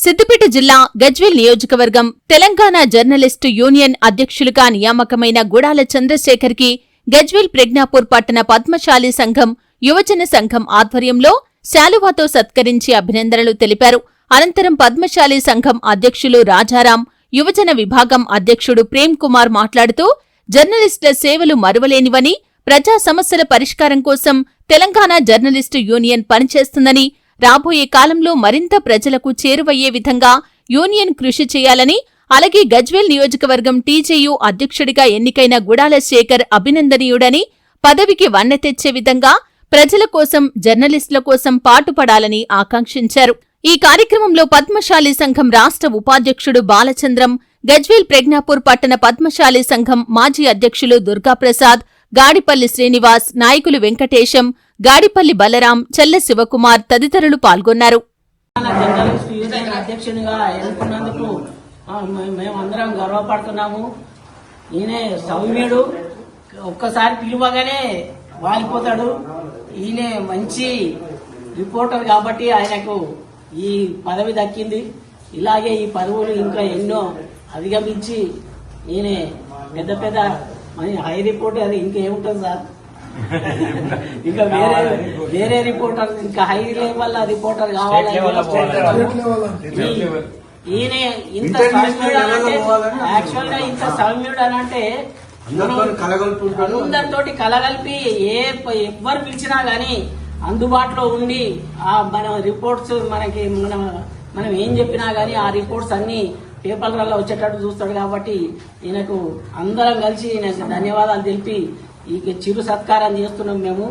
సిద్దిపేట జిల్లా గజ్వేల్ నియోజకవర్గం Telangana journalist union అధ్యక్షులుగా నియామకమైన గుడాల చంద్రశేఖర్కి గజ్వేల్ ప్రజ్ఞాపూర్ పట్టణ పద్మశాలి సంఘం యువజన సంఘం ఆధ్వర్యంలో శాలువాతో సత్కరించి అభినందనలు తెలిపారు. అనంతరం పద్మశాలి సంఘం అధ్యక్షులు రాజారాం యువజన విభాగం అధ్యక్షుడు ప్రేమ్ కుమార్ మాట్లాడుతూ జర్నలిస్టుల సేవలు మరువలేనివని ప్రజా సమస్యల పరిష్కారం కోసం తెలంగాణ జర్నలిస్టు యూనియన్ పనిచేస్తుందని రాబోయే కాలంలో మరింత ప్రజలకు చేరువయ్యే విధంగా యూనియన్ కృషి చేయాలని అలాగే గజ్వేల్ నియోజకవర్గం టీజేయూ అధ్యక్షుడిగా ఎన్నికైన గుడాల శేఖర్ అభినందనీయుడని పదవికి వన్నె తెచ్చే విధంగా ప్రజల కోసం జర్నలిస్టుల కోసం పాటుపడాలని ఆకాంక్షించారు. ఈ కార్యక్రమంలో పద్మశాలి సంఘం రాష్ట్ర ఉపాధ్యక్షుడు బాలచంద్రం గజ్వేల్ ప్రజ్ఞాపూర్ పట్టణ పద్మశాలి సంఘం మాజీ అధ్యక్షులు దుర్గాప్రసాద్ గాడిపల్లి శ్రీనివాస్ నాయకులు వెంకటేశం గాడిపల్లి బలరాం చెల్ల శివకుమార్ తదితరులు పాల్గొన్నారు. అధ్యక్షునిగా మేమందరం గర్వపడుతున్నాము. ఈయన సౌమ్యుడు. ఒక్కసారి పిలువగానే వాలిపోతాడు. ఈయన మంచి రిపోర్టర్ కాబట్టి ఆయనకు ఈ పదవి దక్కింది. ఇలాగే ఈ పదవులు ఇంకా ఎన్నో అధిగమించి ఈయన పెద్ద పెద్ద హై రిపోర్టర్ అది ఇంకేముంటుంది సార్? ఇంకా వేరే వేరే రిపోర్టర్ ఇంకా హై లెవెల్ రిపోర్టర్ కావాలి ఈయన ఇంత సౌమ్యుడు అనంటే యాక్చువల్గా ఇంత సౌమ్యుడు అందరితోని కలగలుపుకుంటాడు. అందరితోటి కలగలిపి ఏ ఎవ్వరు పిలిచినా గానీ అందుబాటులో ఉండి ఆ మన రిపోర్ట్స్ మనకి మనం మనం ఏం చెప్పినా గానీ ఆ రిపోర్ట్స్ అన్ని పేపర్లలో వచ్చేటట్టు చూస్తాడు కాబట్టి ఈయనకు అందరం కలిసి ఈయనకు ధన్యవాదాలు తెలిపి ఈ చిరు సత్కారం చేస్తున్నాం మేము.